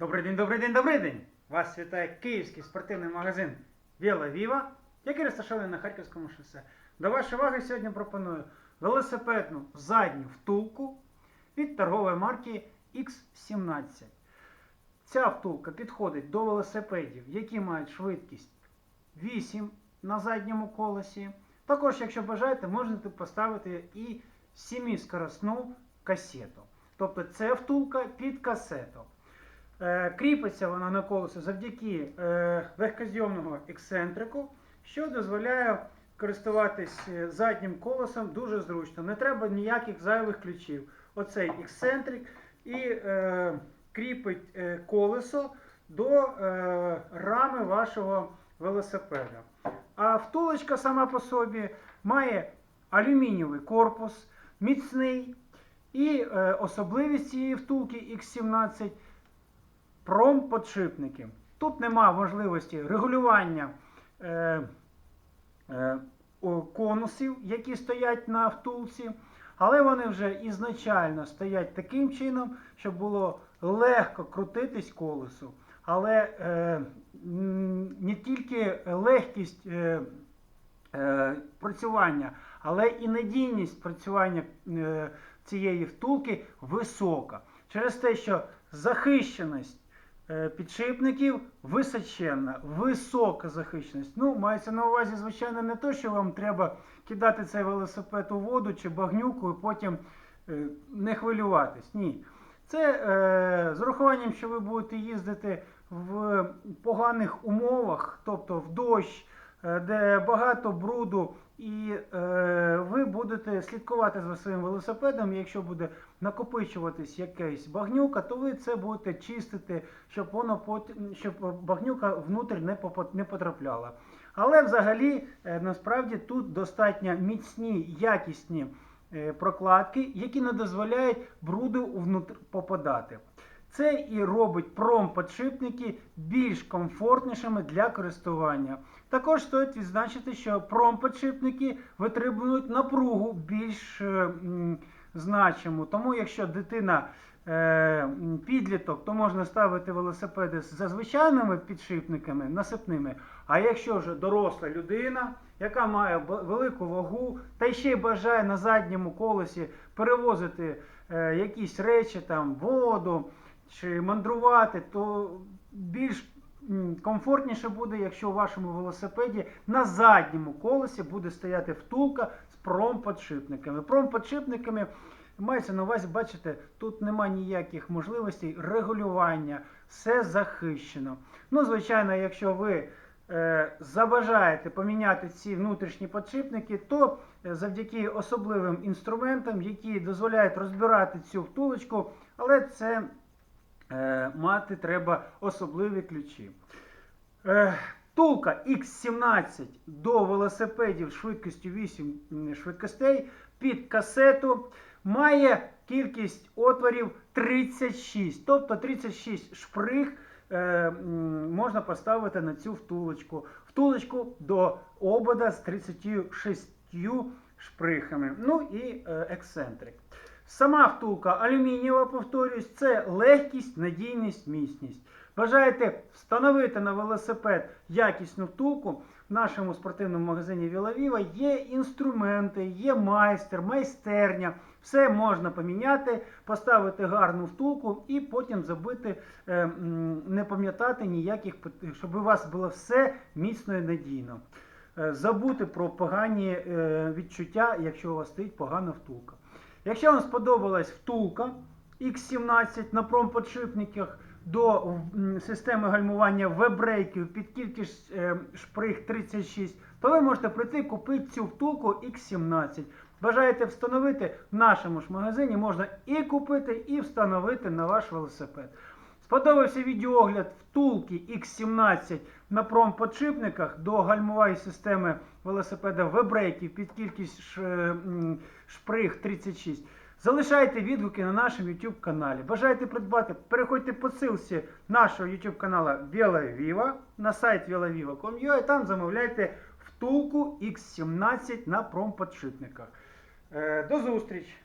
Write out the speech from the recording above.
Добрий день, добрий день, добрий день! Вас вітає київський спортивний магазин Віла Віва, який розташований на Харківському шосе. До вашої уваги сьогодні пропоную велосипедну задню втулку від торгової марки X17. Ця втулка підходить до велосипедів, які мають швидкість 8 на задньому колесі. Також, якщо бажаєте, можете поставити і 7-скоростну касету. Тобто це втулка під касету. Е, Кріпиться вона на колесо завдяки е, легкозйомного ексцентрику, що дозволяє користуватись е, заднім колесом дуже зручно. Не треба ніяких зайвих ключів. Оцей ексцентрик і кріпить колесо до рами вашого велосипеда. А втулочка сама по собі має алюмінієвий корпус, міцний. І особливість цієї втулки X17 промподшипники. Тут нема можливості регулювання е, е, конусів, які стоять на втулці, але вони вже ізначально стоять таким чином, щоб було легко крутитись колесу. Але е, не тільки легкість е, е, працювання, але і надійність працювання е, цієї втулки висока. Через те, що захищеність підшипників височенна, висока захищеність. Ну, мається на увазі, звичайно, не те, що вам треба кидати цей велосипед у воду чи багнюку і потім е, не хвилюватись. Ні. Це е, з урахуванням, що ви будете їздити в поганих умовах, тобто в дощ, е, де багато бруду, і е, ви будете слідкувати за своїм велосипедом. Якщо буде накопичуватись якась багнюка, то ви це будете чистити, щоб воно потім, щоб багнюка внутрь не потрапляла. Але взагалі е, насправді тут достатньо міцні, якісні е, прокладки, які не дозволяють бруду внутрь попадати. Це і робить промподшипники більш комфортнішими для користування. Також стоїть відзначити, що промподшипники витримують напругу більш е, м, значиму. Тому якщо дитина е, підліток, то можна ставити велосипеди з звичайними підшипниками, насипними. А якщо вже доросла людина, яка має велику вагу, та ще й бажає на задньому колесі перевозити е, якісь речі, там, воду чи мандрувати, то більш комфортніше буде, якщо у вашому велосипеді на задньому колесі буде стояти втулка з промподшипниками. Промподшипниками мається на увазі, бачите, тут нема ніяких можливостей регулювання, все захищено. Ну, звичайно, якщо ви е, забажаєте поміняти ці внутрішні подшипники, то е, завдяки особливим інструментам, які дозволяють розбирати цю втулочку, але це мати треба особливі ключі. Е, Втулка X17 до велосипедів швидкістю 8 швидкостей під касету має кількість отворів 36. Тобто 36 шприг е, можна поставити на цю втулочку. Втулочку до обода з 36 шприхами. Ну і е, ексцентрик. Сама втулка алюмінієва, повторюсь, це легкість, надійність, міцність. Бажаєте встановити на велосипед якісну втулку в нашому спортивному магазині Вілавіва є інструменти, є майстер, майстерня. Все можна поміняти, поставити гарну втулку і потім забити, е, не пам'ятати ніяких, щоб у вас було все міцно і надійно. Е, Забути про погані е, відчуття, якщо у вас стоїть погана втулка. Якщо вам сподобалась втулка X17 на промподшипниках до системи гальмування вебрейків під кількість е, шприг 36, то ви можете прийти купити цю втулку X17. Бажаєте встановити в нашому ж магазині, можна і купити, і встановити на ваш велосипед. Сподобався відеоогляд втулки X17 на промподшипниках до гальмової системи велосипеда вебрейків під кількість ш- шприг 36. Залишайте відгуки на нашому YouTube каналі. Бажаєте придбати, переходьте по ссылці нашого YouTube каналу VelaViva на сайт velaviva.com.ua і там замовляйте втулку X17 на промподшипниках. Е, До зустрічі!